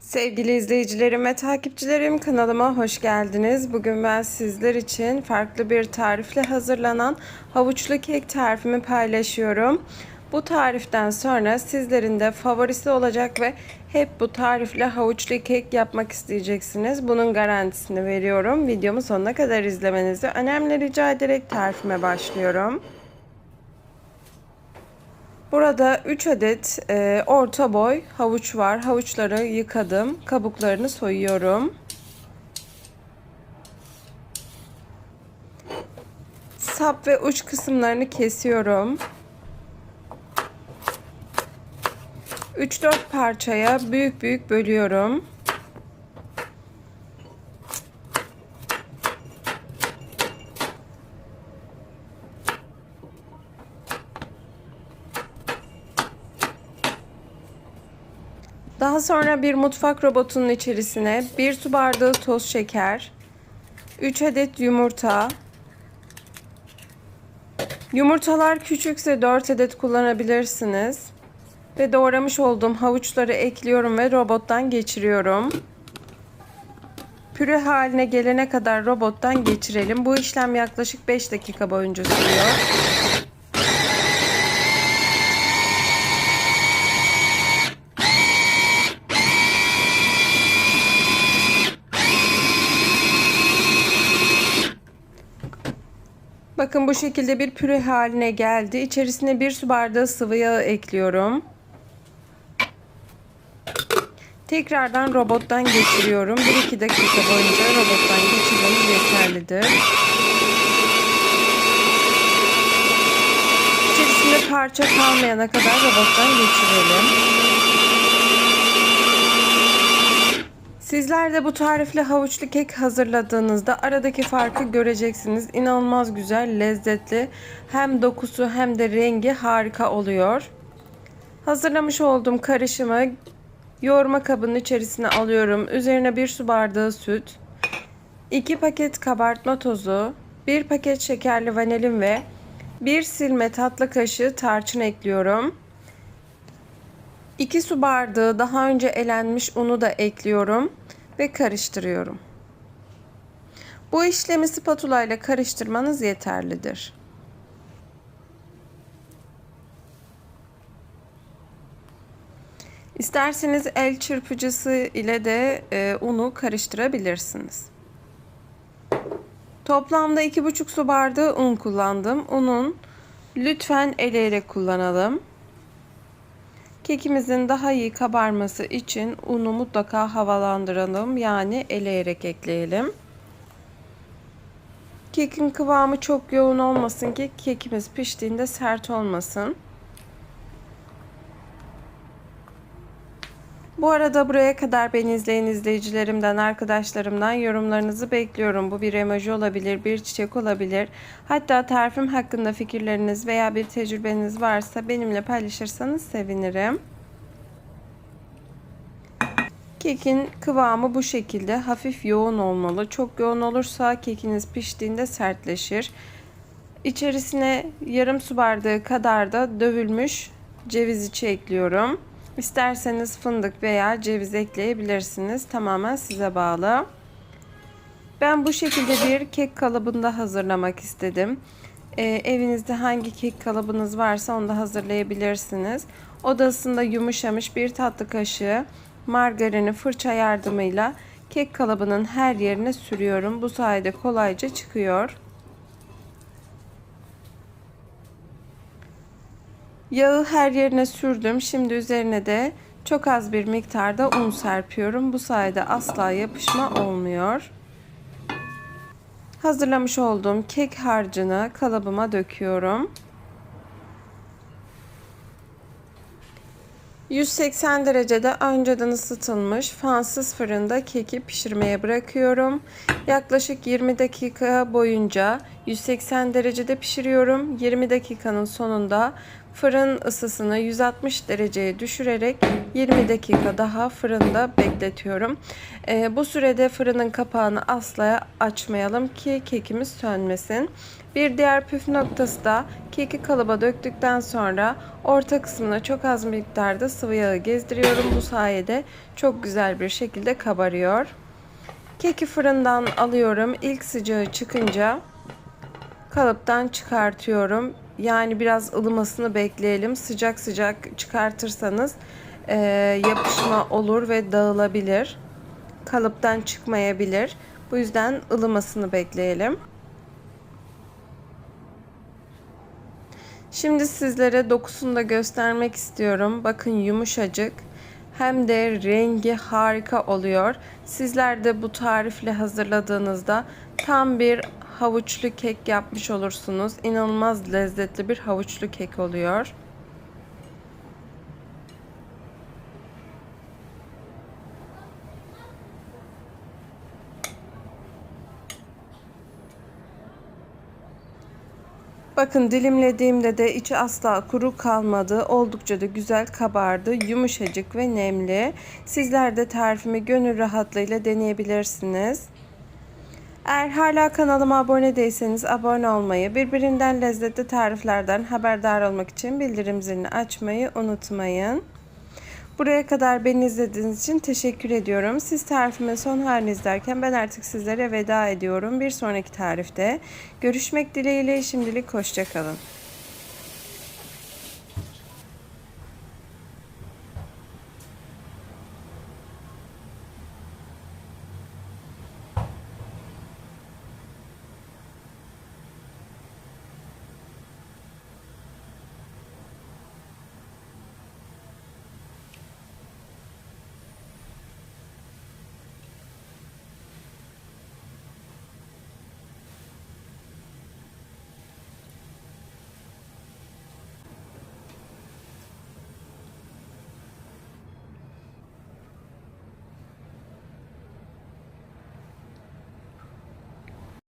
Sevgili izleyicilerim ve takipçilerim kanalıma hoş geldiniz. Bugün ben sizler için farklı bir tarifle hazırlanan havuçlu kek tarifimi paylaşıyorum. Bu tariften sonra sizlerin de favorisi olacak ve hep bu tarifle havuçlu kek yapmak isteyeceksiniz. Bunun garantisini veriyorum. Videomu sonuna kadar izlemenizi önemli rica ederek tarifime başlıyorum. Burada 3 adet e, orta boy havuç var. Havuçları yıkadım. Kabuklarını soyuyorum. Sap ve uç kısımlarını kesiyorum. 3-4 parçaya büyük büyük bölüyorum. Daha sonra bir mutfak robotunun içerisine 1 su bardağı toz şeker, 3 adet yumurta, yumurtalar küçükse 4 adet kullanabilirsiniz ve doğramış olduğum havuçları ekliyorum ve robottan geçiriyorum. Püre haline gelene kadar robottan geçirelim. Bu işlem yaklaşık 5 dakika boyunca sürüyor. Bakın bu şekilde bir püre haline geldi. İçerisine bir su bardağı sıvı yağ ekliyorum. Tekrardan robottan geçiriyorum. 1-2 dakika boyunca robottan geçirmemiz yeterlidir. İçerisinde parça kalmayana kadar robottan geçirelim. Sizler de bu tarifle havuçlu kek hazırladığınızda aradaki farkı göreceksiniz. İnanılmaz güzel, lezzetli. Hem dokusu hem de rengi harika oluyor. Hazırlamış olduğum karışımı yoğurma kabının içerisine alıyorum. Üzerine bir su bardağı süt, 2 paket kabartma tozu, 1 paket şekerli vanilin ve 1 silme tatlı kaşığı tarçın ekliyorum. 2 su bardağı daha önce elenmiş unu da ekliyorum ve karıştırıyorum. Bu işlemi spatula ile karıştırmanız yeterlidir. İsterseniz el çırpıcısı ile de e, unu karıştırabilirsiniz. Toplamda 2,5 su bardağı un kullandım. Unun lütfen eleyerek kullanalım. Kekimizin daha iyi kabarması için unu mutlaka havalandıralım. Yani eleyerek ekleyelim. Kekin kıvamı çok yoğun olmasın ki kekimiz piştiğinde sert olmasın. Bu arada buraya kadar beni izleyen izleyicilerimden, arkadaşlarımdan yorumlarınızı bekliyorum. Bu bir emoji olabilir, bir çiçek olabilir. Hatta tarifim hakkında fikirleriniz veya bir tecrübeniz varsa benimle paylaşırsanız sevinirim. Kekin kıvamı bu şekilde hafif yoğun olmalı. Çok yoğun olursa kekiniz piştiğinde sertleşir. İçerisine yarım su bardağı kadar da dövülmüş ceviz içi ekliyorum. İsterseniz fındık veya ceviz ekleyebilirsiniz. Tamamen size bağlı. Ben bu şekilde bir kek kalıbında hazırlamak istedim. Ee, evinizde hangi kek kalıbınız varsa onu da hazırlayabilirsiniz. Odasında yumuşamış bir tatlı kaşığı margarini fırça yardımıyla kek kalıbının her yerine sürüyorum. Bu sayede kolayca çıkıyor. Yağı her yerine sürdüm. Şimdi üzerine de çok az bir miktarda un serpiyorum. Bu sayede asla yapışma olmuyor. Hazırlamış olduğum kek harcını kalıbıma döküyorum. 180 derecede önceden ısıtılmış fansız fırında keki pişirmeye bırakıyorum. Yaklaşık 20 dakika boyunca 180 derecede pişiriyorum. 20 dakikanın sonunda Fırın ısısını 160 dereceye düşürerek 20 dakika daha fırında bekletiyorum. Ee, bu sürede fırının kapağını asla açmayalım ki kekimiz sönmesin. Bir diğer püf noktası da keki kalıba döktükten sonra orta kısmına çok az miktarda sıvı yağı gezdiriyorum. Bu sayede çok güzel bir şekilde kabarıyor. Keki fırından alıyorum. İlk sıcağı çıkınca kalıptan çıkartıyorum. Yani biraz ılımasını bekleyelim. Sıcak sıcak çıkartırsanız e, yapışma olur ve dağılabilir. Kalıptan çıkmayabilir. Bu yüzden ılımasını bekleyelim. Şimdi sizlere dokusunu da göstermek istiyorum. Bakın yumuşacık hem de rengi harika oluyor. Sizler de bu tarifle hazırladığınızda tam bir havuçlu kek yapmış olursunuz. İnanılmaz lezzetli bir havuçlu kek oluyor. Bakın dilimlediğimde de içi asla kuru kalmadı. Oldukça da güzel kabardı. Yumuşacık ve nemli. Sizler de tarifimi gönül rahatlığıyla deneyebilirsiniz. Eğer hala kanalıma abone değilseniz abone olmayı, birbirinden lezzetli tariflerden haberdar olmak için bildirim zilini açmayı unutmayın. Buraya kadar beni izlediğiniz için teşekkür ediyorum. Siz tarifimin son halini izlerken ben artık sizlere veda ediyorum. Bir sonraki tarifte görüşmek dileğiyle şimdilik hoşçakalın.